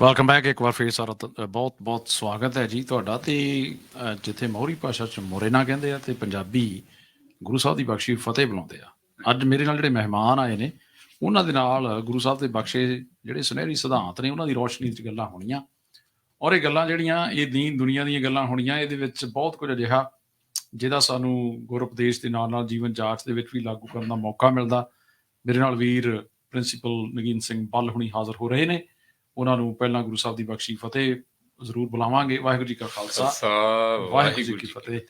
Welcome back ਇੱਕ ਵਾਰ ਫੇਰ ਸਾਰਾ ਬਹੁਤ ਬਹੁਤ ਸਵਾਗਤ ਹੈ ਜੀ ਤੁਹਾਡਾ ਤੇ ਜਿੱਥੇ ਮੌਰੀ ਭਾਸ਼ਾ ਚ ਮੋਰੇਨਾ ਕਹਿੰਦੇ ਆ ਤੇ ਪੰਜਾਬੀ ਗੁਰੂ ਸਾਹਿਬ ਦੀ ਬਖਸ਼ੀ ਫਤਿਹ ਬੁਲਾਉਂਦੇ ਆ। ਅੱਜ ਮੇਰੇ ਨਾਲ ਜਿਹੜੇ ਮਹਿਮਾਨ ਆਏ ਨੇ, ਉਹਨਾਂ ਦੇ ਨਾਲ ਗੁਰੂ ਸਾਹਿਬ ਦੇ ਬਖਸ਼ੇ ਜਿਹੜੇ ਸੁਨਹਿਰੀ ਸਿਧਾਂਤ ਨੇ, ਉਹਨਾਂ ਦੀ ਰੋਸ਼ਨੀ 'ਚ ਗੱਲਾਂ ਹੋਣੀਆਂ। ਔਰ ਇਹ ਗੱਲਾਂ ਜਿਹੜੀਆਂ, ਇਹ ਦੀਨ ਦੁਨੀਆ ਦੀਆਂ ਗੱਲਾਂ ਹੋਣੀਆਂ, ਇਹਦੇ ਵਿੱਚ ਬਹੁਤ ਕੁਝ ਅਜਿਹਾ ਜਿਹਦਾ ਸਾਨੂੰ ਗੁਰ ਉਪਦੇਸ਼ ਦੇ ਨਾਲ ਨਾਲ ਜੀਵਨ ਜਾਂਚ ਦੇ ਵਿੱਚ ਵੀ ਲਾਗੂ ਕਰਨ ਦਾ ਮੌਕਾ ਮਿਲਦਾ। ਮੇਰੇ ਨਾਲ ਵੀਰ ਪ੍ਰਿੰਸੀਪਲ ਨਗੀਨ ਸਿੰਘ ਬੱਲ ਹੁਣੀ ਹਾਜ਼ਰ ਹੋ ਰਹੇ ਨੇ। ਉਹਨਾਂ ਨੂੰ ਪਹਿਲਾਂ ਗੁਰੂ ਸਾਹਿਬ ਦੀ ਬਖਸ਼ੀ ਫਤਿਹ ਜ਼ਰੂਰ ਬੁਲਾਵਾਂਗੇ। ਵਾਹਿਗੁਰੂ ਜੀ ਕਾ ਖਾਲਸਾ। ਵਾਹਿਗੁਰੂ ਜੀ ਕੀ ਫਤਿਹ।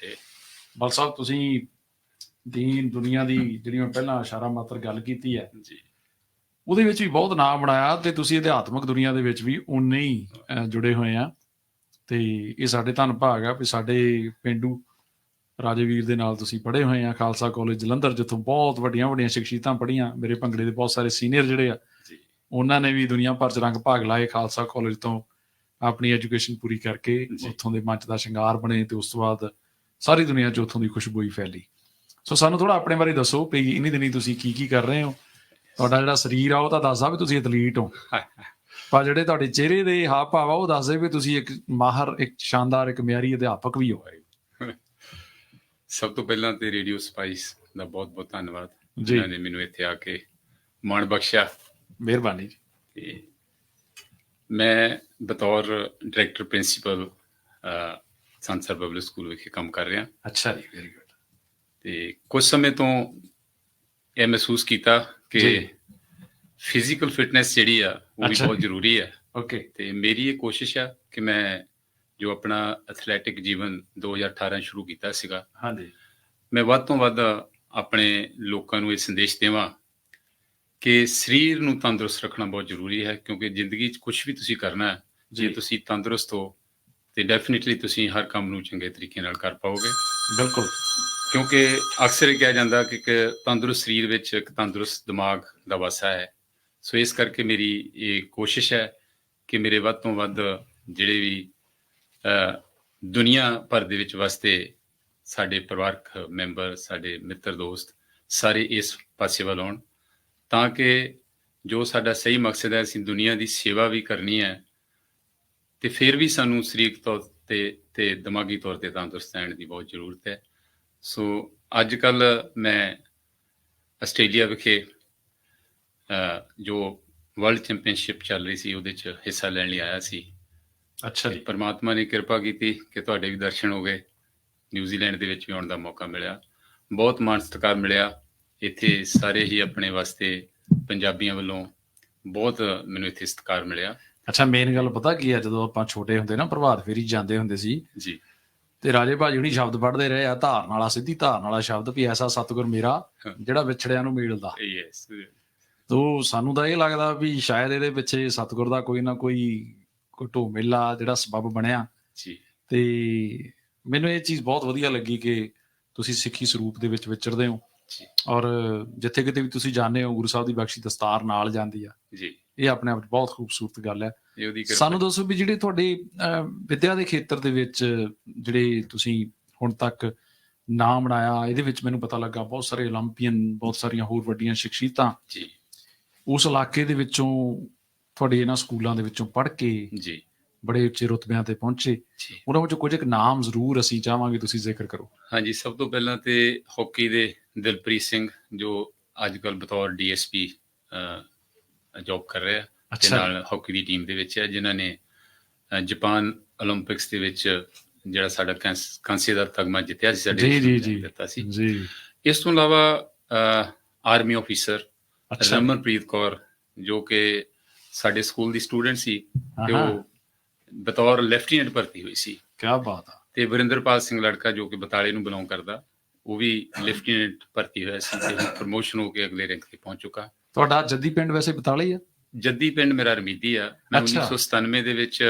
ਬਲ ਸਾਹਿਬ ਤੁਸੀਂ ਦੀਨ ਦੁਨੀਆ ਦੀ ਜਿਹੜੀ ਮੈਂ ਪਹਿਲਾਂ ਇਸ਼ਾਰਾ ਮਾਤਰ ਗੱਲ ਕੀਤੀ ਹੈ ਜੀ। ਉਹਦੇ ਵਿੱਚ ਵੀ ਬਹੁਤ ਨਾਮ ਬਣਾਇਆ ਤੇ ਤੁਸੀਂ ਅਧਿਆਤਮਕ ਦੁਨੀਆ ਦੇ ਵਿੱਚ ਵੀ ਉਨੇ ਹੀ ਜੁੜੇ ਹੋਏ ਆ। ਤੇ ਇਹ ਸਾਡੇ ਧੰਨ ਭਾਗ ਆ ਵੀ ਸਾਡੇ ਪਿੰਡੂ ਰਾਜਵੀਰ ਦੇ ਨਾਲ ਤੁਸੀਂ ਪੜ੍ਹੇ ਹੋਏ ਆ। ਖਾਲਸਾ ਕਾਲਜ ਜਲੰਧਰ ਜਿੱਥੋਂ ਬਹੁਤ ਵੱਡੀਆਂ ਵੱਡੀਆਂ ਸ਼ਖਸੀਅਤਾਂ ਪੜ੍ਹੀਆਂ। ਮੇਰੇ ਭੰਗੜੇ ਦੇ ਬਹੁਤ ਸਾਰੇ ਸੀਨੀਅਰ ਜਿਹੜੇ ਆ ਉਹਨਾਂ ਨੇ ਵੀ ਦੁਨੀਆ ਭਰ ਚ ਰੰਗ ਭਾਗ ਲਾਏ ਖਾਲਸਾ ਕਾਲਜ ਤੋਂ ਆਪਣੀ ਐਜੂਕੇਸ਼ਨ ਪੂਰੀ ਕਰਕੇ। ਉੱਥੋਂ ਦੇ ਮੰਚ ਦਾ ਸ਼ਿੰਗਾਰ ਬਣੇ ਤੇ ਉਸ ਤੋਂ ਬਾਅਦ ਸਾਰੀ ਦੁਨੀਆ 'ਚ ਉੱਥੋਂ ਦੀ ਖੁਸ਼ਬੂ ਹੀ ਫੈਲੀ। ਸੋ ਸਾਨੂੰ ਥੋੜਾ ਆਪਣੇ ਬਾਰੇ ਦੱਸੋ ਵੀ ਇਨੀ ਦਿਨੀ ਤੁਸੀਂ ਕੀ ਕੀ ਕਰ ਰਹੇ ਹੋ? ਤੁਹਾਡਾ ਜਿਹੜਾ ਸਰੀਰ ਆ ਉਹ ਤਾਂ ਦੱਸਦਾ ਵੀ ਤੁਸੀਂ ਐਥਲੀਟ ਹੋ। ਪਰ ਜਿਹੜੇ ਤੁਹਾਡੇ ਚਿਹਰੇ ਦੇ ਹਾਵ ਭਾਵ ਆ ਉਹ ਦੱਸਦੇ ਵੀ ਤੁਸੀਂ ਇੱਕ ਮਾਹਰ ਇੱਕ ਸ਼ਾਨਦਾਰ ਇੱਕ ਮਿਆਰੀ ਅਧਿਆਪਕ ਵੀ ਹੋ ਸਭ ਤੋਂ ਪਹਿਲਾਂ ਤੇ ਰੇਡੀਓ ਸਪਾਈਸ ਦਾ ਬਹੁਤ ਬਹੁਤ ਧੰਨਵਾਦ। ਜੀ। ਜਿਨ੍ਹਾਂ ਨੇ ਮੈਨੂੰ ਇੱਥੇ ਆ ਕੇ ਮਾਣ ਬਖਸ਼ਿਆ। ਮਿਹਰਬਾਨੀ ਜੀ। ਤੇ ਮੈਂ ਬਤੌਰ ਡਾਇਰੈਕਟਰ ਪ੍ਰਿੰਸੀਪਲ ਸੰਸਰ ਪਬਲਿਕ ਸਕੂਲ ਵਿਖੇ ਕੰਮ ਕਰ ਰਿਹਾ। ਅੱਛਾ ਜੀ ਵੈਰੀ ਗੁੱਡ ਤੇ ਕੁਝ ਸਮੇਂ ਤੋਂ ਇਹ ਮਹਿਸੂਸ ਕੀਤਾ ਕਿ। ਫਿਜ਼ੀਕਲ ਫਿਟਨੈਸ ਜਿਹੜੀ ਆ ਉਹ ਵੀ ਬਹੁਤ। ਜ਼ਰੂਰੀ ਹੈ ਓਕੇ ਤੇ ਮੇਰੀ ਇਹ ਕੋਸ਼ਿਸ਼ ਆ ਕਿ ਮੈਂ ਜੋ ਆਪਣਾ ਐਥਲੈਟਿਕ ਜੀਵਨ 2018 ਸ਼ੁਰੂ ਕੀਤਾ ਸੀਗਾ ਹਾਂਜੀ। ਮੈਂ ਵੱਧ ਤੋਂ ਵੱਧ ਆਪਣੇ ਲੋਕਾਂ ਨੂੰ ਇਹ ਸੰਦੇਸ਼ ਦੇਵਾਂ ਕਿ ਸਰੀਰ ਨੂੰ ਤੰਦਰੁਸਤ ਰੱਖਣਾ ਬਹੁਤ ਜ਼ਰੂਰੀ ਹੈ ਕਿਉਂਕਿ ਜ਼ਿੰਦਗੀ 'ਚ ਕੁਝ ਵੀ ਤੁਸੀਂ ਕਰਨਾ ਹੈ ਜੇ। ਤੁਸੀਂ ਤੰਦਰੁਸਤ ਹੋ ਤੇ ਡੈਫੀਨਿਟਲੀ ਤੁਸੀਂ ਹਰ ਕੰਮ ਨੂੰ ਚੰਗੇ ਤਰੀਕੇ ਨਾਲ ਕਰ ਪਾਓਗੇ। ਬਿਲਕੁਲ। ਕਿਉਂਕਿ ਅਕਸਰ ਇਹ ਕਿਹਾ ਜਾਂਦਾ ਕਿ ਇੱਕ ਤੰਦਰੁਸਤ ਸਰੀਰ ਵਿੱਚ ਇੱਕ ਤੰਦਰੁਸਤ ਦਿਮਾਗ ਦਾ ਵਸਾ ਹੈ। ਸੋ ਇਸ ਕਰਕੇ ਮੇਰੀ ਇਹ ਕੋਸ਼ਿਸ਼ ਹੈ ਕਿ ਮੇਰੇ ਵੱਧ ਤੋਂ ਵੱਧ ਜਿਹੜੇ ਵੀ ਦੁਨੀਆ ਭਰ ਦੇ ਵਿੱਚ ਵਸਦੇ ਸਾਡੇ ਪਰਿਵਾਰਕ ਮੈਂਬਰ ਸਾਡੇ ਮਿੱਤਰ ਦੋਸਤ ਸਾਰੇ ਇਸ ਪਾਸੇ ਵੱਲ ਆਉਣ। ਤਾਂ ਕਿ ਜੋ ਸਾਡਾ ਸਹੀ ਮਕਸਦ ਹੈ ਅਸੀਂ ਦੁਨੀਆ ਦੀ ਸੇਵਾ ਵੀ ਕਰਨੀ ਹੈ ਤੇ ਫਿਰ ਵੀ ਸਾਨੂੰ ਸਰੀਰਕ ਤੌਰ ਤੇ ਤੇ ਦਿਮਾਗੀ ਤੌਰ ਤੇ ਤੰਦਰੁਸਤ ਰਹਿਣ ਦੀ ਬਹੁਤ ਜ਼ਰੂਰਤ ਹੈ। ਸੋ ਅੱਜ ਕੱਲ ਮੈਂ ਆਸਟ੍ਰੇਲੀਆ ਵਿਖੇ ਜੋ ਵਰਲਡ ਚੈਂਪੀਅਨਸ਼ਿਪ ਚੱਲ ਰਹੀ ਸੀ ਉਹਦੇ 'ਚ ਹਿੱਸਾ ਲੈਣ ਲਈ ਆਇਆ ਸੀ। ਅੱਛਾ ਜੀ। ਪਰਮਾਤਮਾ ਨੇ ਕਿਰਪਾ ਕੀਤੀ ਕਿ ਤੁਹਾਡੇ ਵੀ ਦਰਸ਼ਨ ਹੋ ਗਏ। ਨਿਊਜ਼ੀਲੈਂਡ ਦੇ ਵਿੱਚ ਵੀ ਆਉਣ ਦਾ ਮੌਕਾ ਮਿਲਿਆ। ਬਹੁਤ ਮਾਣ ਸਤਿਕਾਰ ਮਿਲਿਆ। ਇੱਥੇ ਸਾਰੇ ਹੀ ਆਪਣੇ ਵਾਸਤੇ ਪੰਜਾਬੀਆਂ ਵੱਲੋਂ ਬਹੁਤ ਮੈਨੂੰ ਇੱਥੇ ਸਤਿਕਾਰ ਮਿਲਿਆ। ਅੱਛਾ ਮੇਨ ਗੱਲ ਪਤਾ ਕੀ ਹੈ ਜਦੋਂ ਆਪਾਂ ਛੋਟੇ ਹੁੰਦੇ ਨਾ ਪ੍ਰਭਾਤ ਫੇਰੀ ਜਾਂਦੇ ਹੁੰਦੇ ਸੀ ਜੀ। ਤੇ ਰਾਜੇ ਭਾਜੀ ਹੁਣੀ ਸ਼ਬਦ ਪੜ੍ਹਦੇ ਰਹੇ ਆ ਧਾਰਨ ਵਾਲਾ ਸਿੱਧੀ ਧਾਰਨ ਵਾਲਾ ਸ਼ਬਦ ਵੀ ਐਸਾ ਸਤਿਗੁਰ ਮੇਰਾ। ਜਿਹੜਾ ਵਿਛੜਿਆਂ ਨੂੰ ਮੇਲਦਾ ਯੈਸ ਤੋ ਸਾਨੂੰ ਤਾਂ ਇਹ ਲੱਗਦਾ ਵੀ ਸ਼ਾਇਦ ਇਹਦੇ ਪਿੱਛੇ ਸਤਿਗੁਰ ਦਾ ਕੋਈ ਨਾ ਕੋਈ ਢੋ ਮੇਲਾ ਜਿਹੜਾ ਸਬਬ ਬਣਿਆ। ਜੀ। ਤੇ ਮੈਨੂੰ ਇਹ ਚੀਜ਼ ਬਹੁਤ ਵਧੀਆ ਲੱਗੀ ਕਿ ਤੁਸੀਂ ਸਿੱਖੀ ਸਰੂਪ ਦੇ ਵਿੱਚ ਵਿਚਰਦੇ ਹੋ। ਔਰ ਜਿੱਥੇ ਕਿਤੇ ਵੀ ਤੁਸੀਂ ਜਾਂਦੇ ਹੋ ਗੁਰੂ ਸਾਹਿਬ ਦੀ ਬਖਸ਼ੀ ਦਸਤਾਰ ਨਾਲ ਜਾਂਦੀ ਆ। ਜੀ। ਇਹ ਆਪਣੇ ਆਪ ਬਹੁਤ ਖੂਬਸੂਰਤ ਗੱਲ ਹੈ। ਸਾਨੂੰ ਦੱਸੋ ਵੀ ਜਿਹੜੇ ਤੁਹਾਡੇ ਵਿਦਿਆ ਦੇ ਖੇਤਰ ਦੇ ਵਿੱਚ ਜਿਹੜੇ ਤੁਸੀਂ ਹੁਣ ਤੱਕ ਨਾਮ ਬਣਾਇਆ ਇਹਦੇ ਵਿੱਚ ਮੈਨੂੰ ਪਤਾ ਲੱਗਾ ਬਹੁਤ ਸਾਰੇ 올림픽ੀਅਨ ਬਹੁਤ ਸਾਰੀਆਂ ਹੋਰ ਵੱਡੀਆਂ ਸ਼ਖਸੀਅਤਾਂ ਜੀ। ਉਸ ਇਲਾਕੇ ਦੇ ਵਿੱਚੋਂ ਤੁਹਾਡੇ ਇਹਨਾਂ ਸਕੂਲਾਂ ਦੇ ਵਿੱਚੋਂ ਪੜ੍ਹ ਕੇ ਜੀ। ਬੜੇ ਉੱਚੇ ਰੁਤਬਿਆਂ ਤੇ ਪਹੁੰਚੇ। ਉਹਨਾਂ ਵਿੱਚੋਂ ਕੁਝ ਇੱਕ ਨਾਮ ਜ਼ਰੂਰ ਅਸੀਂ ਚਾਹਾਂਗੇ ਤੁਸੀਂ ਜ਼ਿਕਰ ਕਰੋ। ਹਾਂਜੀ ਸਭ ਤੋਂ ਪਹਿਲਾਂ ਤੇ ਹਾਕੀ ਦੇ ਦਿਲਪ੍ਰੀਤ ਸਿੰਘ ਜੋ ਅੱਜ ਕੱਲ ਬਤੌਰ ਡੀਐਸਪੀ ਜੌਬ ਕਰ ਰਹੇ ਆ ਤੇ ਨਾਲ ਹਾਕੀ ਦੀ ਟੀਮ ਦੇ ਵਿੱਚ ਹੈ ਜਿਨ੍ਹਾਂ ਨੇ ਜਾਪਾਨ 올림픽ਸ ਦੇ ਵਿੱਚ ਜਿਹੜਾ ਸਾਡਾ ਕਾਂਸੇ ਦਾ ਤਗਮਾ ਜਿੱਤਿਆ ਸੀ ਸਾਡੇ ਜੀ ਜੀ ਜੀ। ਦਿੱਤਾ ਸੀ। ਜੀ। ਇਸ ਤੋਂ ਇਲਾਵਾ ਆਰਮੀ ਅਫੀਸਰ ਰਮਨਪ੍ਰੀਤ ਕੌਰ ਜੋ ਕਿ ਸਾਡੇ ਸਕੂਲ ਦੀ ਸਟੂਡੈਂਟ ਸੀ ਤੇ ਉਹ ਬਤੌਰ ਲੈਫਟੀਨੈਂਟ ਭਰਤੀ ਹੋਈ ਸੀ। ਕੀ ਬਾਤ ਆ। ਤੇ ਵਰਿੰਦਰਪਾਲ ਸਿੰਘ ਲੜਕਾ ਜੋ ਕਿ ਬਤਾਲੇ ਨੂੰ ਬਿਲੋਂਗ ਕਰਦਾ ਉਹ ਵੀ ਲੈਫਟੀਨੈਂਟ ਭਰਤੀ ਹੋਇਆ ਸੀ ਤੇ ਪ੍ਰਮੋਸ਼ਨ ਹੋ ਕੇ ਅਗਲੇ ਰੈਂਕ ਤੇ ਪਹੁੰਚ ਚੁੱਕਾ। ਤੁਹਾਡਾ ਜੱਦੀ ਪਿੰਡ ਵੈਸੇ ਬਤਾਲੇ ਹੀ ਆ? ਜੱਦੀ ਪਿੰਡ ਮੇਰਾ ਰਮੀਦੀ ਆ। ਮੈਂ ਅੱਛਾ। 1997 ਦੇ ਵਿੱਚ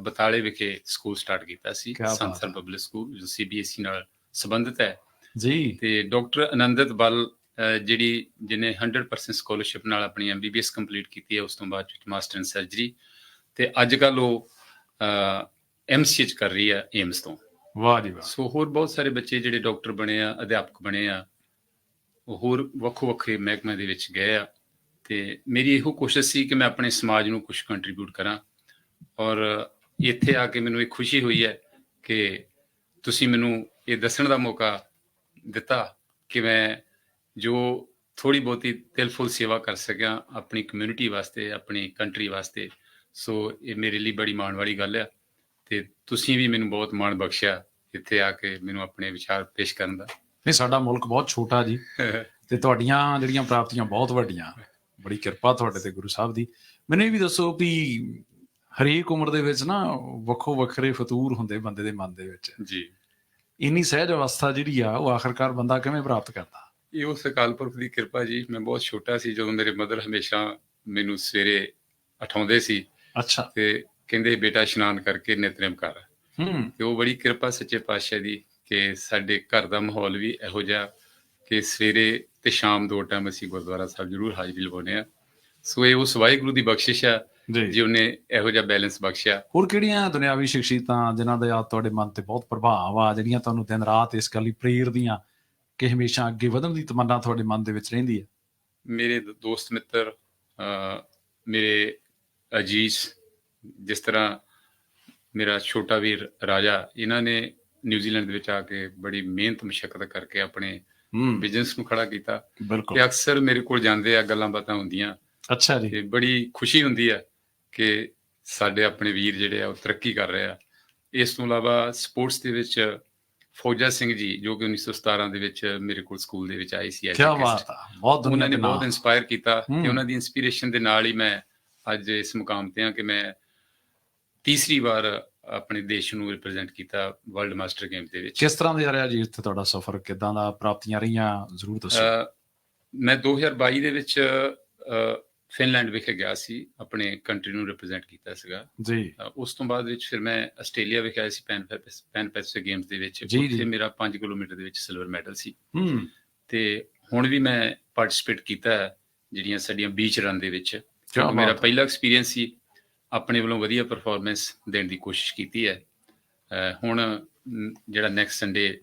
ਬਤਾਲੇ ਵਿਖੇ ਸਕੂਲ ਸਟਾਰਟ ਕੀਤਾ ਸੀ। ਸੰਸਰ। ਪਬਲਿਕ ਸਕੂਲ ਜੋ ਸੀਬੀਐਸਈ ਨਾਲ ਸੰਬੰਧਿਤ ਹੈ। ਜੀ। ਤੇ ਡਾਕਟਰ ਆਨੰਦਤ ਬਲ ਜਿਹੜੀ ਜਿਨੇ 100% ਸਕਾਲਰਸ਼ਿਪ ਨਾਲ ਆਪਣੀ ਐਮਬੀਬੀਐਸ ਕੰਪਲੀਟ ਕੀਤੀ ਹੈ ਉਸ ਤੋਂ ਬਾਅਦ ਮਾਸਟਰ ਇਨ ਸਰਜਰੀ। ਤੇ ਅੱਜ ਕੱਲ ਉਹ ਐਮਸੀਐਚ ਕਰ ਰਹੀ ਹੈ ਏਮਸ ਤੋਂ। ਵਾਹ ਜੀ ਵਾਹ। ਸੋ ਹੋਰ ਬਹੁਤ ਸਾਰੇ ਬੱਚੇ ਜਿਹੜੇ ਡਾਕਟਰ ਬਣੇ ਆ ਅਧਿਆਪਕ ਬਣੇ ਆ ਉਹ ਹੋਰ ਵੱਖੋ ਵੱਖਰੇ ਮਹਿਕਮਿਆਂ ਦੇ ਵਿੱਚ ਗਏ ਆ। ਤੇ ਮੇਰੀ ਇਹੋ ਕੋਸ਼ਿਸ਼ ਸੀ ਕਿ ਮੈਂ ਆਪਣੇ ਸਮਾਜ ਨੂੰ ਕੁਝ ਕੰਟਰੀਬਿਊਟ ਕਰਾਂ। ਔਰ ਇੱਥੇ ਆ ਕੇ ਮੈਨੂੰ ਇੱਕ ਖੁਸ਼ੀ ਹੋਈ ਹੈ ਕਿ ਤੁਸੀਂ ਮੈਨੂੰ ਇਹ ਦੱਸਣ ਦਾ ਮੌਕਾ ਦਿੱਤਾ ਕਿ ਮੈਂ ਜੋ ਥੋੜੀ ਬਹੁਤੀ ਦਿਲਫੁਲ ਸੇਵਾ ਕਰ ਸਕਿਆ ਆਪਣੀ ਕਮਿਊਨਿਟੀ ਵਾਸਤੇ ਆਪਣੀ ਕੰਟਰੀ ਵਾਸਤੇ ਸੋ ਇਹ ਮੇਰੇ ਲਈ ਬੜੀ ਮਾਣ ਵਾਲੀ ਗੱਲ ਆ ਤੇ ਤੁਸੀਂ ਵੀ ਮੈਨੂੰ ਬਹੁਤ ਮਾਣ ਬਖਸ਼ਿਆ ਇੱਥੇ ਆ ਕੇ ਮੈਨੂੰ ਆਪਣੇ ਵਿਚਾਰ ਪੇਸ਼ ਕਰਨ ਦਾ। ਨਹੀਂ ਸਾਡਾ ਮੁਲਕ ਬਹੁਤ ਛੋਟਾ ਜੀ ਤੇ ਤੁਹਾਡੀਆਂ ਜਿਹੜੀਆਂ ਪ੍ਰਾਪਤੀਆਂ ਬਹੁਤ ਵੱਡੀਆਂ। ਬੜੀ ਕਿਰਪਾ ਤੁਹਾਡੇ ਤੇ ਗੁਰੂ ਸਾਹਿਬ ਦੀ। ਮੈਨੂੰ ਇਹ ਵੀ ਦੱਸੋ ਵੀ ਹਰੇਕ ਉਮਰ ਦੇ ਵਿੱਚ ਨਾ ਵੱਖੋ ਵੱਖਰੇ ਫਤੂਰ ਹੁੰਦੇ ਬੰਦੇ ਦੇ ਮਨ ਦੇ ਵਿੱਚ। ਜੀ। ਇੰਨੀ ਸਹਿਜ ਅਵਸਥਾ ਜਿਹੜੀ ਆ ਉਹ ਆਖਰਕਾਰ ਬੰਦਾ ਕਿਵੇਂ ਪ੍ਰਾਪਤ ਕਰਦਾ? ਇਹ ਉਸ ਅਕਾਲ ਪੁਰਖ ਦੀ ਕਿਰਪਾ ਜੀ। ਮੈਂ ਬਹੁਤ ਛੋਟਾ ਸੀ ਜਦੋਂ ਮੇਰੇ ਮਦਰ ਹਮੇਸ਼ਾ ਮੈਨੂੰ ਸਵੇਰੇ ਉਠਾਉਂਦੇ ਸੀ। ਅੱਛਾ। ਤੇ ਕਹਿੰਦੇ ਬੇਟਾ ਇਸ਼ਨਾਨ ਕਰਕੇ ਨਿਤਨੇਮ ਕਰ। ਹੂੰ। ਤੇ ਉਹ ਬੜੀ ਕਿਰਪਾ ਸੱਚੇ ਪਾਤਸ਼ਾਹ ਦੀ ਕਿ ਸਾਡੇ ਘਰ ਦਾ ਮਾਹੌਲ ਵੀ ਇਹੋ ਜਿਹਾ ਕਿ ਸਵੇਰੇ ਤੇ ਸ਼ਾਮ ਦੋ ਟਾਈਮ ਅਸੀਂ ਗੁਰਦੁਆਰਾ ਸਾਹਿਬ ਜ਼ਰੂਰ ਹਾਜ਼ਰੀ ਲਵਾਉਂਦੇ ਆ ਸੋ ਇਹ ਉਸ ਵਾਹਿਗੁਰੂ ਦੀ ਬਖਸ਼ਿਸ਼ ਆ ਜੀ। ਉਹਨੇ ਇਹੋ ਜਿਹਾ ਬੈਲੈਂਸ ਬਖਸ਼ਿਆ। ਹੋਰ ਕਿਹੜੀਆਂ ਦੁਨਿਆਵੀ ਸ਼ਖਸੀਅਤਾਂ ਜਿਨ੍ਹਾਂ ਦਾ ਤੁਹਾਡੇ ਮਨ ਤੇ ਬਹੁਤ ਪ੍ਰਭਾਵ ਆ ਜਿਹੜੀਆਂ ਤੁਹਾਨੂੰ ਦਿਨ ਰਾਤ ਇਸ ਗੱਲ ਲਈ ਪ੍ਰੇਰਦੀਆਂ ਕਿ ਹਮੇਸ਼ਾ ਅੱਗੇ ਵਧਣ ਦੀ ਤਮੰਨਾ ਤੁਹਾਡੇ ਮਨ ਦੇ ਵਿੱਚ ਰਹਿੰਦੀ ਹੈ? ਮੇਰੇ ਦੋਸਤ ਮਿੱਤਰ ਮੇਰੇ ਅਜੀਜ਼ ਜਿਸ ਤਰ੍ਹਾਂ ਮੇਰਾ ਛੋਟਾ ਵੀਰ ਰਾਜਾ ਇਹਨਾਂ ਨੇ ਨਿਊਜ਼ੀਲੈਂਡ ਦੇ ਵਿੱਚ ਆ ਕੇ ਬੜੀ ਮਿਹਨਤ ਮੁਸ਼ਕਲ ਕਰਕੇ ਆਪਣੇ ਬਿਜ਼ਨਸ ਨੂੰ ਖੜਾ ਕੀਤਾ। ਤੇ ਅਕਸਰ ਮੇਰੇ ਕੋਲ ਜਾਂਦੇ ਆ ਗੱਲਾਂ ਬਾਤਾਂ ਹੁੰਦੀਆਂ। ਅੱਛਾ ਜੀ। ਤੇ ਬੜੀ ਖੁਸ਼ੀ ਹੁੰਦੀ ਆ ਕਿ ਸਾਡੇ ਆਪਣੇ ਵੀਰ ਜਿਹੜੇ ਆ ਉਹ ਤਰੱਕੀ ਕਰ ਰਹੇ ਆ। ਇਸ ਤੋਂ ਇਲਾਵਾ ਸਪੋਰਟਸ ਦੇ ਵਿੱਚ ਫੌਜਾ ਸਿੰਘ ਜੀ ਜੋ ਕਿ 1917 ਦੇ ਵਿੱਚ ਮੇਰੇ ਕੋਲ ਸਕੂਲ ਦੇ ਵਿੱਚ ਆਏ ਸੀ ਕੀ ਬਾਤ ਆ ਬਹੁਤ ਉਹਨਾਂ ਨੇ ਬਹੁਤ ਇਨਸਪਾਇਰ ਕੀਤਾ। ਤੇ ਉਹਨਾਂ ਦੀ ਇਨਸਪੀਰੇਸ਼ਨ ਦੇ ਨਾਲ ਹੀ ਮੈਂ ਅੱਜ ਇਸ ਮੁਕਾਮ ਤੇ ਹਾਂ ਕਿ ਮੈਂ ਤੀਸਰੀ ਵਾਰ ਆਪਣੇ ਦੇਸ਼ ਨੂੰ ਰਿਪਰੈਜ਼ੈਂਟ ਕੀਤਾ ਵਰਲਡ ਮਾਸਟਰ ਗੇਮ ਦੇ ਵਿੱਚ। ਕਿਸ ਤਰ੍ਹਾਂ ਦਾ ਰਿਹਾ ਜੀ ਇੱਥੇ ਤੁਹਾਡਾ ਸਫ਼ਰ? ਕਿਦਾਂ ਦਾ ਪ੍ਰਾਪਤੀਆਂ ਰਹੀਆਂ? ਜ਼ਰੂਰ ਦੱਸੋ। ਮੈਂ 2022 ਦੇ ਵਿੱਚ ਫਿਨਲੈਂਡ ਵਿਖੇ ਗਿਆ ਸੀ ਆਪਣੇ ਕੰਟਰੀ ਨੂੰ ਰਿਪਰੈਜ਼ੈਂਟ ਕੀਤਾ ਸੀਗਾ। ਜੀ। ਉਸ ਤੋਂ ਬਾਅਦ ਵਿੱਚ ਫਿਰ ਮੈਂ ਆਸਟ੍ਰੇਲੀਆ ਵਿਖੇ ਆਇਆ ਸੀ ਪੈਨ ਪੈਸ- ਪੈਨ ਪੈਸਿਫਿਕ ਗੇਮਸ ਦੇ ਵਿੱਚ। ਉੱਥੇ ਮੇਰਾ 5 ਕਿਲੋਮੀਟਰ ਦੇ ਵਿੱਚ ਸਿਲਵਰ ਮੈਡਲ ਸੀ। ਹੂੰ। ਤੇ ਹੁਣ ਵੀ ਮੈਂ ਪਾਰਟਿਸਿਪੇਟ ਕੀਤਾ ਹੈ ਜਿਹੜੀਆਂ ਸਾਡੀਆਂ ਬੀਚ ਰਨ ਦੇ ਵਿੱਚ। ਕਿਉਂਕਿ ਮੇਰਾ। ਪਹਿਲਾ ਐਕਸਪੀਰੀਅੰਸ ਸੀ ਆਪਣੇ ਵੱਲੋਂ ਵਧੀਆ ਪਰਫਾਰਮੈਂਸ ਦੇਣ ਦੀ ਕੋਸ਼ਿਸ਼ ਕੀਤੀ ਹੈ ਹੁਣ ਜਿਹੜਾ ਨੈਕਸਟ ਸੰਡੇ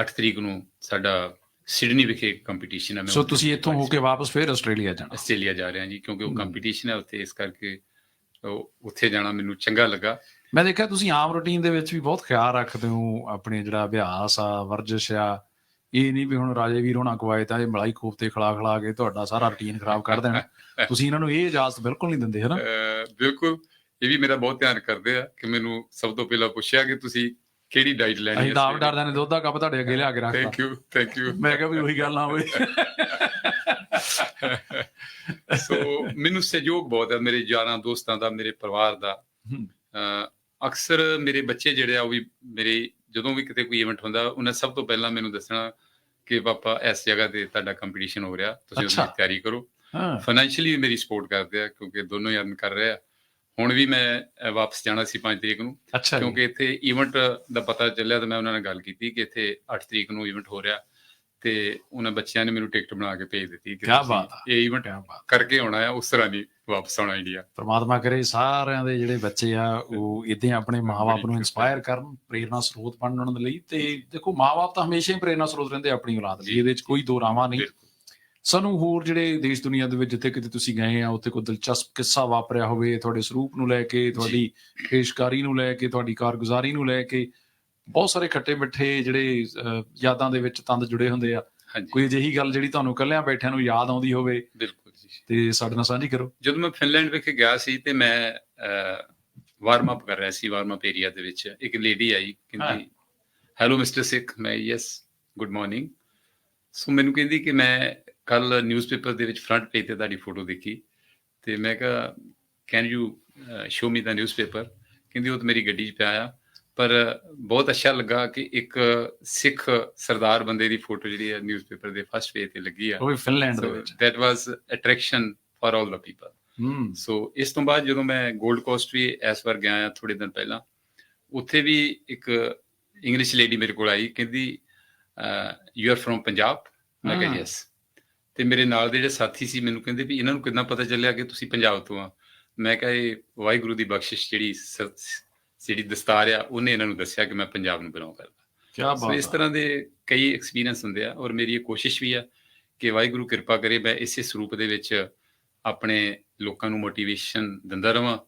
8 ਤਰੀਕ ਨੂੰ ਸਾਡਾ ਸਿਡਨੀ ਵਿਖੇ ਕੰਪੀਟੀਸ਼ਨ ਹੈ ਮੈਂ ਸੋ ਤੁਸੀਂ ਇੱਥੋਂ ਹੋ ਕੇ ਵਾਪਸ ਫਿਰ ਆਸਟ੍ਰੇਲੀਆ ਜਾਣਾ ਆਸਟ੍ਰੇਲੀਆ ਜਾ ਰਿਹਾ ਜੀ ਕਿਉਂਕਿ ਉਹ। ਕੰਪੀਟੀਸ਼ਨ ਹੈ ਉੱਥੇ ਇਸ ਕਰਕੇ ਉੱਥੇ ਜਾਣਾ ਮੈਨੂੰ ਚੰਗਾ ਲੱਗਾ ਮੈਂ ਦੇਖਿਆ ਤੁਸੀਂ ਆਮ ਰੁਟੀਨ ਦੇ ਵਿੱਚ ਵੀ ਬਹੁਤ ਖਿਆਲ ਰੱਖਦੇ ਹੋ ਆਪਣੇ ਜਿਹੜਾ ਅਭਿਆਸ ਆ ਵਰਜਿਸ਼ ਆ ਇਹ ਨਹੀਂ ਵੀ ਹੁਣ ਰਾਜੇ ਵੀਰ ਹੋਣਾ ਕਵਾਏ ਤਾਂ ਇਹ ਮਲਾਈ ਕੋਫਤੇ ਖਿਲਾ ਖਿਲਾ ਕੇ ਤੁਹਾਡਾ ਸਾਰਾ ਰੁਟੀਨ ਖਰਾਬ ਕਰ ਦੇਣ। ਤੁਸੀਂ ਇਹਨਾਂ ਨੂੰ ਇਹ ਇਜਾਜ਼ਤ ਬਿਲਕੁਲ ਨਹੀਂ ਦਿੰਦੇ ਹਨਾ? ਬਿਲਕੁਲ। ਇਹ ਵੀ ਮੇਰਾ ਬਹੁਤ ਧਿਆਨ ਕਰਦੇ ਆ ਕਿ ਮੈਨੂੰ ਸਭ ਤੋਂ ਪਹਿਲਾਂ ਪੁੱਛਿਆ ਕਿ ਤੁਸੀਂ ਕਿਹੜੀ ਡਾਈਟ ਲੈਣੀ ਅਸੀਂ ਤਾਂ ਡਰਦੇ ਨੇ ਦੁੱਧ ਦਾ ਕੱਪ ਤੁਹਾਡੇ ਅੱਗੇ ਲਿਆ ਕੇ ਰੱਖਤਾ। ਥੈਂਕ ਯੂ ਥੈਂਕ ਯੂ ਮੈਂ ਕਿਹਾ ਵੀ ਉਹੀ ਗੱਲ ਨਾ ਹੋਵੇ। ਸੋ ਮੈਨੂੰ ਸਹਿਯੋਗ ਬਹੁਤ ਹੈ ਮੇਰੇ ਯਾਰਾਂ ਦੋਸਤਾਂ ਦਾ ਮੇਰੇ ਪਰਿਵਾਰ ਦਾ। ਅਕਸਰ ਮੇਰੇ ਬੱਚੇ ਜਿਹੜੇ ਆ ਉਹ ਵੀ ਮੇਰੇ ਜਦੋਂ ਵੀ ਕਿਤੇ ਕੋਈ ਇਵੈਂਟ ਹੁੰਦਾ ਉਹਨੇ ਸਭ ਤੋਂ ਪਹਿਲਾਂ ਮੈਨੂੰ ਦੱਸਣਾ ਕਿ ਪਾਪਾ ਇਸ ਜਗ੍ਹਾ ਤੇ ਤੁਹਾਡਾ ਕੰਪੀਟੀਸ਼ਨ ਹੋ ਰਿਹਾ ਤੁਸੀਂ। ਉਹਦੀ ਤਿਆਰੀ ਕਰੋ। ਹਾਂ। ਫਾਈਨੈਂਸ਼ੀਅਲੀ ਵੀ ਮੇਰੀ ਸਪੋਰਟ ਕਰਦੇ ਆ ਕਿਉਂਕਿ ਦੋਨੋਂ ਯਾਰਨ ਕਰ ਰਹੇ ਆ। ਹੁਣ ਵੀ ਮੈਂ ਵਾਪਸ ਜਾਣਾ ਸੀ 5 ਤਰੀਕ ਨੂੰ। ਕਿਉਂਕਿ ਇੱਥੇ ਇਵੈਂਟ ਦਾ ਪਤਾ ਚੱਲਿਆ ਤਾਂ ਮੈਂ ਉਹਨਾਂ ਨਾਲ ਗੱਲ ਕੀਤੀ ਕਿ ਇੱਥੇ 8 ਤਰੀਕ ਨੂੰ ਇਵੈਂਟ ਹੋ ਰਿਹਾ ਤੇ ਉਹਨਾਂ ਬੱਚਿਆਂ ਨੇ ਮੈਨੂੰ ਟਿਕਟ ਬਣਾ ਕੇ ਭੇਜ ਦਿੱਤੀ ਕਿ। ਇਹ ਇਵੈਂਟ ਕਰਕੇ ਆਉਣਾ ਆ ਉਸ ਤਰ੍ਹਾਂ ਨਹੀਂ ਵਾਪਸ ਆਉਣਾ ਇੰਡੀਆ ਪਰਮਾਤਮਾ ਕਰੇ ਸਾਰਿਆਂ ਦੇ ਜਿਹੜੇ ਬੱਚੇ ਆ ਉਹ ਇਦਾਂ ਆਪਣੇ ਮਾਪੇ ਨੂੰ ਇਨਸਪਾਇਰ ਕਰਨ ਪ੍ਰੇਰਨਾ ਸਰੋਤ ਬਣਨ ਦੇ ਲਈ। ਤੇ ਦੇਖੋ ਮਾਪੇ ਤਾਂ ਹਮੇਸ਼ਾ ਹੀ ਪ੍ਰੇਰਨਾ ਸਰੋਤ ਰਹਿੰਦੇ ਆਪਣੀ ਔਲਾਦ ਲਈ। ਇਹਦੇ ਵਿੱਚ ਕੋਈ ਦੋ ਰਾਵਾਂ ਨਹੀਂ। ਸਾਨੂੰ ਹੋਰ ਜਿਹੜੇ ਦੇਸ਼ ਦੁਨੀਆ ਦੇ ਵਿੱਚ ਜਿੱਥੇ ਕਿਤੇ ਤੁਸੀਂ ਗਏ ਆ ਉੱਥੇ ਕੋਈ ਦਿਲਚਸਪ ਕਿੱਸਾ ਵਾਪਰਿਆ ਹੋਵੇ ਤੁਹਾਡੇ ਸਰੂਪ ਨੂੰ ਲੈ ਕੇ ਤੁਹਾਡੀ ਪੇਸ਼ਕਾਰੀ ਨੂੰ ਲੈ ਕੇ ਤੁਹਾਡੀ ਕਾਰਗੁਜ਼ਾਰੀ ਨੂੰ ਲੈ ਕੇ ਬਹੁਤ ਸਾਰੇ ਖੱਟੇ ਮਿੱਠੇ ਜਿਹੜੇ ਯਾਦਾਂ ਦੇ ਵਿੱਚ ਤੰਦ ਜੁੜੇ ਹੁੰਦੇ ਆ। ਕੋਈ ਅਜਿਹੀ ਗੱਲ ਜਿਹੜੀ ਤੁਹਾਨੂੰ ਇਕੱਲਿਆਂ ਬੈਠਿਆਂ ਨੂੰ ਯਾਦ ਆਉਂਦੀ ਹੋਵੇ ਬਿਲਕੁਲ ਜੀ। ਤੇ ਸਾਡੇ ਨਾਲ ਸਾਂਝੀ ਕਰੋ। ਜਦੋਂ ਮੈਂ ਫਿਨਲੈਂਡ ਵਿਖੇ ਗਿਆ ਸੀ ਤੇ ਮੈਂ ਵਾਰਮ ਅਪ ਕਰ ਰਿਹਾ ਸੀ ਵਾਰਮ ਅਪ ਏਰੀਆ ਦੇ ਵਿੱਚ। ਇੱਕ ਲੇਡੀ ਆਈ ਕਹਿੰਦੀ ਹੈਲੋ ਮਿਸਟਰ ਸਿੱਖ ਮੈਂ ਯੈਸ ਗੁੱਡ ਮਾਰਨਿੰਗ ਸੋ ਮੈਨੂੰ ਕਹਿੰਦੀ ਕਿ ਮੈਂ ਕੱਲ ਨਿਊਜ਼ਪੇਪਰ ਦੇ ਵਿੱਚ ਫਰੰਟ ਪੇਜ ਤੇ ਤੁਹਾਡੀ ਫੋਟੋ ਦੇਖੀ। ਤੇ ਮੈਂ ਕਿਹਾ can you show me the newspaper ਕਹਿੰਦੀ ਉਹ ਤਾਂ ਮੇਰੀ ਗੱਡੀ 'ਚ ਪਿਆ ਆ। ਪਰ ਬਹੁਤ ਅੱਛਾ ਲੱਗਾ ਕਿ ਇੱਕ ਸਿੱਖ ਸਰਦਾਰ ਬੰਦੇ ਦੀ ਫੋਟੋ ਜਿਹੜੀ ਹੈ ਨਿਊਜ਼ਪੇਪਰ ਦੇ ਫਸਟ ਪੇਜ ਤੇ ਲੱਗੀ ਆ। ਉਹ ਵੀ ਫਿਨਲੈਂਡ ਦੇ ਵਿੱਚ। That was attraction for all the people so ਇਸ ਤੋਂ ਬਾਅਦ ਜਦੋਂ ਮੈਂ 골ਡ ਕੋਸਟ ਵੀ ਇਸ ਵਾਰ ਗਿਆ ਆ ਥੋੜੇ ਦਿਨ ਪਹਿਲਾਂ ਉੱਥੇ ਵੀ ਇੱਕ ਇੰਗਲਿਸ਼ ਲੇਡੀ ਮੇਰੇ ਕੋਲ ਆਈ ਕਹਿੰਦੀ ਯੂ ਆਰ ਫਰੋਮ ਪੰਜਾਬ ਮੈਂ ਕਿਹਾ। ਯੈਸ ਤੇ ਮੇਰੇ ਨਾਲ ਦੇ ਜਿਹੜੇ ਸਾਥੀ ਸੀ ਮੈਨੂੰ ਕਹਿੰਦੇ ਵੀ ਇਹਨਾਂ ਨੂੰ ਕਿੱਦਾਂ ਪਤਾ ਚੱਲਿਆ ਕਿ ਤੁਸੀਂ ਪੰਜਾਬ ਤੋਂ ਆ? ਮੈਂ ਕਿਹਾ ਇਹ ਵਾਹਿਗੁਰੂ ਦੀ ਬਖਸ਼ਿਸ਼ ਜਿਹੜੀ ਜਿਹੜੀ ਦਸਤਾਰ ਆ ਉਹਨੇ ਇਹਨਾਂ ਨੂੰ ਦੱਸਿਆ ਕਿ ਮੈਂ ਪੰਜਾਬ ਨੂੰ ਬਿਲੋਂਗ ਕਰਦਾ ਕੀ ਸੋ ਇਸ ਬਾਤ ਆ। ਤਰ੍ਹਾਂ ਦੇ ਕਈ ਐਕਸਪੀਰੀਅੰਸ ਹੁੰਦੇ ਆ ਔਰ ਮੇਰੀ ਇਹ ਕੋਸ਼ਿਸ਼ ਵੀ ਆ ਕਿ ਵਾਹਿਗੁਰੂ ਕਿਰਪਾ ਕਰੇ ਮੈਂ ਇਸੇ ਸਰੂਪ ਦੇ ਵਿੱਚ ਆਪਣੇ ਲੋਕਾਂ ਨੂੰ ਮੋਟੀਵੇਸ਼ਨ ਦਿੰਦਾ ਰਵਾਂ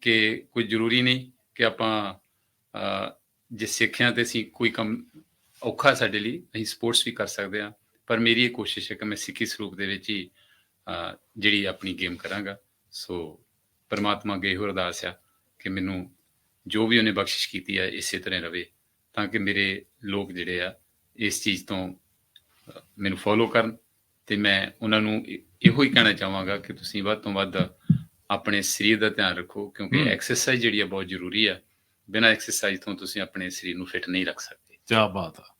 ਕਿ ਕੋਈ ਜ਼ਰੂਰੀ ਨਹੀਂ ਕਿ ਆਪਾਂ ਜੇ ਸਿੱਖਿਆ ਤੇ ਅਸੀਂ ਕੋਈ ਕੰਮ ਔਖਾ ਸਾਡੇ ਲਈ ਅਸੀਂ ਸਪੋਰਟਸ ਵੀ ਕਰ ਸਕਦੇ ਹਾਂ ਪਰ ਮੇਰੀ ਇਹ ਕੋਸ਼ਿਸ਼ ਹੈ ਕਿ ਮੈਂ ਸਿੱਖੀ ਸਰੂਪ ਦੇ ਵਿੱਚ ਹੀ ਜਿਹੜੀ ਆਪਣੀ ਗੇਮ ਕਰਾਂਗਾ ਸੋ ਪਰਮਾਤਮਾ ਅੱਗੇ ਇਹੋ ਅਰਦਾਸ ਆ ਕਿ ਮੈਨੂੰ ਜੋ ਵੀ ਉਹਨੇ ਬਖਸ਼ਿਸ਼ ਕੀਤੀ ਹੈ ਇਸੇ ਤਰ੍ਹਾਂ ਰਵੇ। ਤਾਂ ਕਿ ਮੇਰੇ ਲੋਕ ਜਿਹੜੇ ਆ ਇਸ ਚੀਜ਼ ਤੋਂ ਮੈਨੂੰ ਫੋਲੋ ਕਰਨ ਤੇ ਮੈਂ ਉਹਨਾਂ ਨੂੰ ਇਹ- ਹੀ ਕਹਿਣਾ ਚਾਹਾਂਗਾ ਕਿ ਤੁਸੀਂ ਵੱਧ ਤੋਂ ਵੱਧ ਆਪਣੇ ਸਰੀਰ ਦਾ ਧਿਆਨ ਰੱਖੋ ਕਿਉਂਕਿ। ਐਕਸਰਸਾਈਜ਼ ਜਿਹੜੀ ਆ ਬਹੁਤ ਜ਼ਰੂਰੀ ਆ। ਬਿਨਾਂ ਐਕਸਰਸਾਈਜ਼ ਤੋਂ ਤੁਸੀਂ ਆਪਣੇ ਸਰੀਰ ਨੂੰ ਫਿੱਟ ਨਹੀਂ ਰੱਖ ਸਕਦੇ। ਕੀ ਬਾਤ ਆ।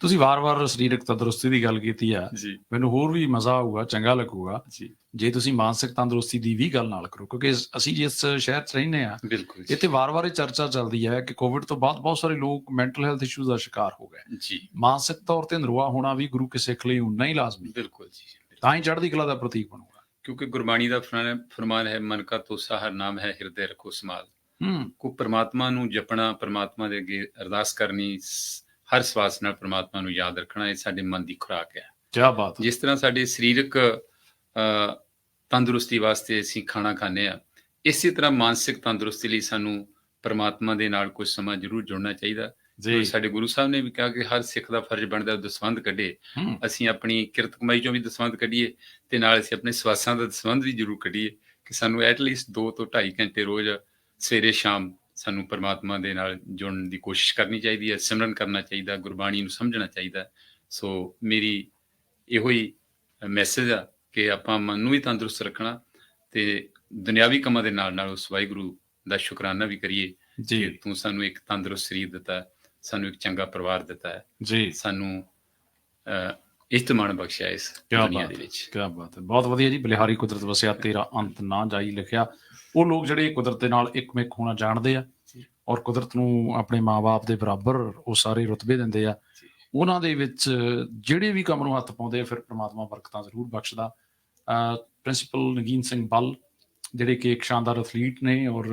ਤੁਸੀਂ ਵਾਰ-ਵਾਰ ਸਰੀਰਕ ਤੰਦਰੁਸਤੀ ਦੀ ਗੱਲ ਕੀਤੀ ਆ ਜੀ। ਮੈਨੂੰ ਹੋਰ ਵੀ ਮਜ਼ਾ ਆਊਗਾ ਚੰਗਾ ਲੱਗੂਗਾ। ਜੀ। ਜੇ ਤੁਸੀਂ ਮਾਨਸਿਕ ਤੰਦਰੁਸਤੀ ਦੀ ਵੀ ਗੱਲ ਨਾਲ ਕਰੋ ਕਿਉਂਕਿ ਅਸੀਂ ਜਿਸ ਸ਼ਹਿਰ 'ਚ ਰਹਿੰਦੇ ਆ ਬਿਲਕੁਲ। ਇੱਥੇ ਵਾਰ-ਵਾਰ ਇਹ ਚਰਚਾ ਚੱਲਦੀ ਹੈ ਕਿ ਕੋਵਿਡ ਤੋਂ ਬਾਅਦ ਬਹੁਤ ਸਾਰੇ ਲੋਕ ਮੈਂਟਲ ਹੈਲਥ ਇਸ਼ੂਜ਼ ਦਾ ਸ਼ਿਕਾਰ ਹੋ ਗਏ। ਜੀ। ਮਾਨਸਿਕ ਤੌਰ ਤੇ ਨਰਵਾ ਹੋਣਾ ਵੀ ਗੁਰੂ ਕੇ ਸਿੱਖ ਲਈ ਉਨਾ ਹੀ ਲਾਜ਼ਮੀ ਬਿਲਕੁਲ ਜੀ ਤਾਂ ਹੀ ਚੜ੍ਹਦੀ ਕਲਾ ਦਾ ਪ੍ਰਤੀਕ ਬਣੂਗਾ। ਕਿਉਂਕਿ ਗੁਰਬਾਣੀ ਦਾ ਫਰਮਾਨ ਹੈ ਮਨ ਕਾ ਤੋਸਾ ਹਰ ਨਾਮ ਹੈ ਹਿਰਦੇ ਰੱਖੋ ਸਮਾਲ ਹੂੰ। ਕੋ ਪ੍ਰਮਾਤਮਾ ਨੂੰ ਜਪਣਾ ਪ੍ਰਮਾਤਮਾ ਦੇ ਅੱਗੇ ਅਰਦਾਸ ਕਰਨੀ ਹਰ ਸਵਾਸ ਨਾਲ ਪ੍ਰਮਾਤਮਾ ਨੂੰ ਯਾਦ ਰੱਖਣਾ ਇਹ ਸਾਡੇ ਮਨ ਦੀ ਖੁਰਾਕ ਹੈ। ਕੀ ਬਾਤ ਜਿਸ ਤਰ੍ਹਾਂ ਸਾਡੇ ਸਰੀਰਕ ਅ, ਤੰਦਰੁਸਤੀ ਵਾਸਤੇ ਅਸੀਂ ਖਾਣਾ ਖਾਂਦੇ ਆ ਇਸੇ ਤਰ੍ਹਾਂ ਮਾਨਸਿਕ ਤੰਦਰੁਸਤੀ ਲਈ ਸਾਨੂੰ ਪ੍ਰਮਾਤਮਾ ਦੇ ਨਾਲ ਕੁਝ ਸਮਾਂ ਜ਼ਰੂਰ ਜੁੜਨਾ ਚਾਹੀਦਾ। ਜੀ। ਸਾਡੇ ਗੁਰੂ ਸਾਹਿਬ ਨੇ ਵੀ ਕਿਹਾ ਕਿ ਹਰ ਸਿੱਖ ਦਾ ਫਰਜ਼ ਬਣਦਾ ਹੈ ਦਸਵੰਧ ਕੱਢੇ। ਅਸੀਂ ਆਪਣੀ ਕਿਰਤ ਕਮਾਈ ਚੋਂ ਵੀ ਦਸਵੰਧ ਕੱਢੀਏ ਤੇ ਨਾਲ ਅਸੀਂ ਆਪਣੇ ਸਵਾਸਾਂ ਦਾ ਦਸਵੰਧ ਵੀ ਜ਼ਰੂਰ ਕੱਢੀਏ ਕਿ ਸਾਨੂੰ ਐਟ ਲੀਸਟ 2 ਤੋਂ 2.5 ਘੰਟੇ ਰੋਜ਼ ਸਵੇਰੇ ਸ਼ਾਮ ਸਾਨੂੰ ਪਰਮਾਤਮਾ ਦੇ ਨਾਲ ਜੁੜਨ ਦੀ ਕੋਸ਼ਿਸ਼ ਕਰਨੀ ਚਾਹੀਦੀ ਹੈ ਸਿਮਰਨ ਕਰਨਾ ਚਾਹੀਦਾ ਗੁਰਬਾਣੀ ਨੂੰ ਸਮਝਣਾ ਚਾਹੀਦਾ ਸੋ ਮੇਰੀ ਇਹੋ ਹੀ ਮੈਸੇਜ ਆ ਕਿ ਆਪਾਂ ਮਨ ਨੂੰ ਵੀ ਤੰਦਰੁਸਤ ਰੱਖਣਾ ਤੇ ਦੁਨਿਆਵੀ ਕੰਮਾਂ ਦੇ ਨਾਲ ਨਾਲ ਉਸ ਵਾਹਿਗੁਰੂ ਦਾ ਸ਼ੁਕਰਾਨਾ ਵੀ ਕਰੀਏ ਜੀ। ਤੂੰ ਸਾਨੂੰ ਇੱਕ ਤੰਦਰੁਸਤ ਸਰੀਰ ਦਿੱਤਾ ਸਾਨੂੰ ਇੱਕ ਚੰਗਾ ਪਰਿਵਾਰ ਦਿੱਤਾ ਹੈ। ਜੀ। ਸਾਨੂੰ ਇਸਤਮਾਨ ਬਖਸ਼ਿਆ ਇਸ ਦੁਨੀਆ ਦੇ ਵਿੱਚ। ਕੀ ਬਾਤ ਹੈ। ਬਹੁਤ ਵਧੀਆ ਜੀ ਬਲਿਹਾਰੀ ਕੁਦਰਤ ਵਸਿਆ ਤੇਰਾ ਅੰਤ ਨਾ ਜਾਈ ਲਿਖਿਆ। ਉਹ ਲੋਕ ਜਿਹੜੇ ਕੁਦਰਤ ਦੇ ਨਾਲ ਇੱਕਮਿਕ ਹੋਣਾ ਜਾਣਦੇ ਆ। ਔਰ ਕੁਦਰਤ ਨੂੰ ਆਪਣੇ ਮਾਪੇ ਦੇ ਬਰਾਬਰ ਉਹ ਸਾਰੇ ਰੁਤਬੇ ਦਿੰਦੇ ਆ। ਉਹਨਾਂ ਦੇ ਵਿੱਚ ਜਿਹੜੇ ਵੀ ਕੰਮ ਨੂੰ ਹੱਥ ਪਾਉਂਦੇ ਆ ਫਿਰ ਪ੍ਰਮਾਤਮਾ ਬਰਕਤਾਂ ਜ਼ਰੂਰ ਬਖਸ਼ਦਾ। ਪ੍ਰਿੰਸੀਪਲ ਨਗੀਨ ਸਿੰਘ ਬੱਲ ਜਿਹੜੇ ਕਿ ਇੱਕ ਸ਼ਾਨਦਾਰ ਐਥਲੀਟ ਨੇ ਔਰ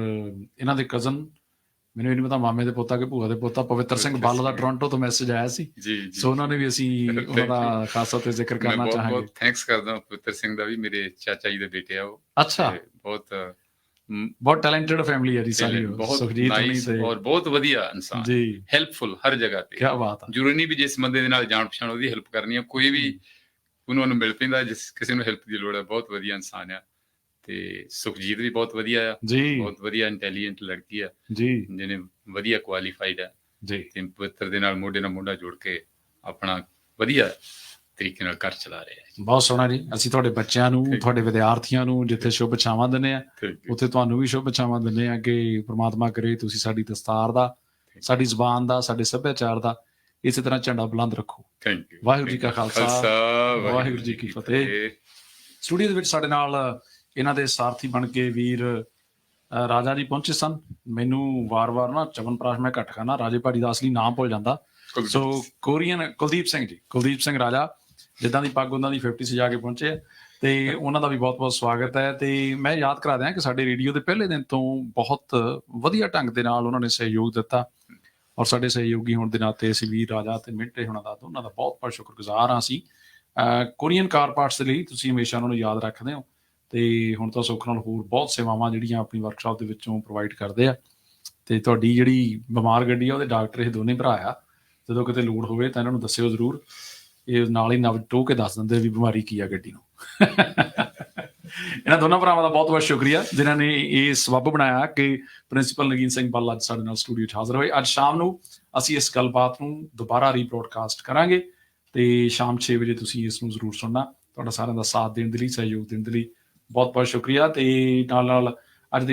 ਇਹਨਾਂ ਦੇ ਕਜ਼ਨ ਮੈਨੂੰ ਇਹ ਨਹੀਂ ਪਤਾ ਮਾਮੇ ਦੇ ਪੋਤਾ ਕਿ ਭੂਆ ਦੇ ਪੋਤਾ ਪਵਿੱਤਰ ਸਿੰਘ ਬੱਲ ਦਾ ਟੋਰਾਂਟੋ ਤੋਂ ਮੈਸੇਜ ਆਇਆ ਸੀ। ਜੀ ਜੀ। ਸੋ ਉਹਨਾਂ ਨੇ ਵੀ ਅਸੀਂ ਉਹਨਾਂ ਦਾ ਖਾਸ ਤੌਰ ਤੇ ਜ਼ਿਕਰ ਕਰਨਾ ਚਾਹਾਂਗੇ। ਬਹੁਤ ਥੈਂਕਸ ਕਰਦਾ ਪਵਿੱਤਰ ਸਿੰਘ ਦਾ ਵੀ ਮੇਰੇ ਚਾਚਾ ਜੀ ਦੇ ਬੇਟੇ ਆ ਉਹ। ਅੱਛਾ। ਬਹੁਤ ਬਹੁਤ ਟੈਲੈਂਟਡ ਫੈਮਿਲੀ ਹੈ ਜੀ ਸਾਰੀ। ਬਹੁਤ ਸੁਖਜੀਤ ਨਾਈਸ ਤੇ ਔਰ ਬਹੁਤ ਵਧੀਆ ਇਨਸਾਨ। ਜੀ। ਹੈਲਪਫੁਲ ਹਰ ਜਗ੍ਹਾ ਤੇ। ਕੀ ਬਾਤ ਹੈ ਜ਼ਰੂਰੀ ਨਹੀਂ ਵੀ ਜਿਸ ਬੰਦੇ ਦੇ ਨਾਲ ਜਾਣ ਪਛਾਣ ਉਹਦੀ ਹੈਲਪ ਕਰਨੀ ਹੈ ਕੋਈ ਵੀ ਉਹਨੂੰ ਉਹਨੂੰ ਮਿਲ ਪੈਂਦਾ ਜਿਸ ਕਿਸੇ ਨੂੰ ਹੈਲਪ ਦੀ ਲੋੜ ਹੈ ਬਹੁਤ ਵਧੀਆ ਇਨਸਾਨ ਆ। ਤੇ ਸੁਖਜੀਤ ਵੀ ਬਹੁਤ ਵਧੀਆ ਆ। ਜੀ। ਬਹੁਤ ਵਧੀਆ ਇੰਟੈਲੀਜੈਂਟ ਲੜਕੀ ਆ। ਜੀ। ਜਿਹਨੇ ਵਧੀਆ ਕੁਆਲੀਫਾਈਡ ਹੈ ਜੀ। ਤੇ ਪਵਿੱਤਰ ਦੇ ਨਾਲ ਮੋਢੇ ਨਾਲ ਮੋਢਾ ਜੋੜ ਕੇ ਆਪਣਾ ਵਧੀਆ ਤਰੀਕੇ ਨਾਲ ਘਰ ਚਲਾ ਰਿਹਾ ਹੈ ਬਹੁਤ ਸੋਹਣਾ ਜੀ। ਅਸੀਂ ਤੁਹਾਡੇ ਬੱਚਿਆਂ ਨੂੰ. ਤੁਹਾਡੇ ਵਿਦਿਆਰਥੀਆਂ ਨੂੰ ਜਿੱਥੇ ਸ਼ੁਭ ਇਛਾਵਾਂ ਦਿੰਦੇ ਆ ਉੱਥੇ ਤੁਹਾਨੂੰ ਵੀ ਸ਼ੁਭ ਇਛਾਵਾਂ ਦਿੰਦੇ ਆ ਕਿ ਪ੍ਰਮਾਤਮਾ ਕਰੇ ਤੁਸੀਂ ਸਾਡੀ ਦਸਤਾਰ ਦਾ ਸਾਡੀ ਜ਼ੁਬਾਨ ਦਾ ਸਾਡੇ ਸੱਭਿਆਚਾਰ ਦਾ ਇਸੇ ਤਰ੍ਹਾਂ ਝੰਡਾ ਬੁਲੰਦ ਰੱਖੋ। ਥੈਂਕ ਯੂ ਵਾਹਿਗੁਰੂ ਜੀ ਕਾ ਖਾਲਸਾ, ਵਾਹਿਗੁਰੂ ਜੀ ਕੀ ਫਤਿਹ। ਸਟੂਡੀਓ ਦੇ ਵਿੱਚ ਸਾਡੇ ਨਾਲ ਇਹਨਾਂ ਦੇ ਸਾਰਥੀ ਬਣ ਕੇ ਵੀਰ ਰਾਜਾ ਜੀ ਪਹੁੰਚੇ ਸਨ। ਮੈਨੂੰ ਵਾਰ-ਵਾਰ ਨਾ ਚਵਨਪ੍ਰਾਸ਼ ਮੈਂ ਘੱਟ ਖਾਣਾ ਰਾਜੇ ਭਾੜੀ ਦਾ ਅਸਲੀ ਨਾਮ ਭੁੱਲ ਜਾਂਦਾ। ਸੋ ਕੋਰੀਅਨ ਕੁਲਦੀਪ ਸਿੰਘ ਜੀ। ਕੁਲਦੀਪ ਸਿੰਘ ਰਾਜਾ ਜਿੱਦਾਂ ਦੀ ਪੱਗ ਉਹਨਾਂ ਦੀ 50 ਸਜਾ ਕੇ ਪਹੁੰਚੇ ਆ। ਤੇ ਉਹਨਾਂ ਦਾ ਵੀ ਬਹੁਤ-ਬਹੁਤ ਸਵਾਗਤ ਹੈ। ਤੇ ਮੈਂ ਯਾਦ ਕਰਾ ਦਿਆਂ ਕਿ ਸਾਡੇ ਰੇਡੀਓ ਦੇ ਪਹਿਲੇ ਦਿਨ ਤੋਂ ਬਹੁਤ ਵਧੀਆ ਢੰਗ ਦੇ ਨਾਲ ਉਹਨਾਂ ਨੇ ਸਹਿਯੋਗ ਦਿੱਤਾ। ਔਰ ਸਾਡੇ ਸਹਿਯੋਗੀ ਹੋਣ ਦੇ ਨਾਤੇ ਅਸੀਂ ਵੀਰ ਰਾਜਾ ਤੇ ਮਿੰਟੇ ਹੁਣਾਂ ਦਾ ਉਹਨਾਂ ਦਾ ਬਹੁਤ-ਬਹੁਤ ਸ਼ੁਕਰਗੁਜ਼ਾਰ ਹਾਂ ਅਸੀਂ। ਕੋਰੀਅਨ ਕਾਰ ਪਾਰਟਸ ਦੇ ਲਈ ਤੁਸੀਂ ਹਮੇਸ਼ਾ ਉਹਨਾਂ ਨੂੰ ਯਾਦ ਰੱਖਦੇ ਹੋ। ਤੇ ਹੁਣ ਤਾਂ ਸੁੱਖ ਨਾਲ ਹੋਰ ਬਹੁਤ ਸੇਵਾਵਾਂ ਜਿਹੜੀਆਂ ਆਪਣੀ ਵਰਕਸ਼ਾਪ ਦੇ ਵਿੱਚੋਂ ਪ੍ਰੋਵਾਈਡ ਕਰਦੇ ਆ। ਤੇ ਤੁਹਾਡੀ ਜਿਹੜੀ ਬਿਮਾਰ ਗੱਡੀ ਆ, ਉਹਦੇ ਡਾਕਟਰ ਇਹ ਦੋਨੇ ਭਰਾ ਆ। ਜਦੋਂ ਕਿਤੇ ਲੋੜ ਹੋਵੇ ਤਾਂ ਇਹਨਾਂ ਨੂੰ ਦੱਸਿਓ ਜ਼ਰੂਰ। ਇਹ ਨਾਲ ਹੀ ਨਵ ਟੋ ਕੇ ਦੱਸ ਦਿੰਦੇ ਵੀ ਬਿਮਾਰੀ ਕੀ ਆ ਗੱਡੀ ਨੂੰ। ਇਹਨਾਂ ਦੋਨਾਂ ਭਰਾਵਾਂ ਦਾ ਬਹੁਤ ਬਹੁਤ ਸ਼ੁਕਰੀਆ, ਜਿਨ੍ਹਾਂ ਨੇ ਇਹ ਸਬੱਬ ਬਣਾਇਆ ਕਿ ਪ੍ਰਿੰਸੀਪਲ ਨਗੀਨ ਸਿੰਘ ਬੱਲ ਅੱਜ ਸਾਡੇ ਨਾਲ ਸਟੂਡੀਓ 'ਚ ਹਾਜ਼ਰ ਹੋਏ। ਅੱਜ ਸ਼ਾਮ ਨੂੰ ਅਸੀਂ ਇਸ ਗੱਲਬਾਤ ਨੂੰ ਦੁਬਾਰਾ ਰੀਬ੍ਰੋਡਕਾਸਟ ਕਰਾਂਗੇ ਤੇ ਸ਼ਾਮ 6 ਵਜੇ ਤੁਸੀਂ ਇਸ ਨੂੰ ਜ਼ਰੂਰ ਸੁਣਨਾ। ਤੁਹਾਡਾ ਸਾਰਿਆਂ ਦਾ ਸਾਥ ਦੇਣ ਦੇ ਲਈ, ਸਹਿਯੋਗ ਦੇਣ ਦੇ ਲਈ ਬਹੁਤ ਬਹੁਤ ਸ਼ੁਕਰੀਆ ਤੇ ਨਾਲ ਨਾਲ ਅੱਜ ਦੇ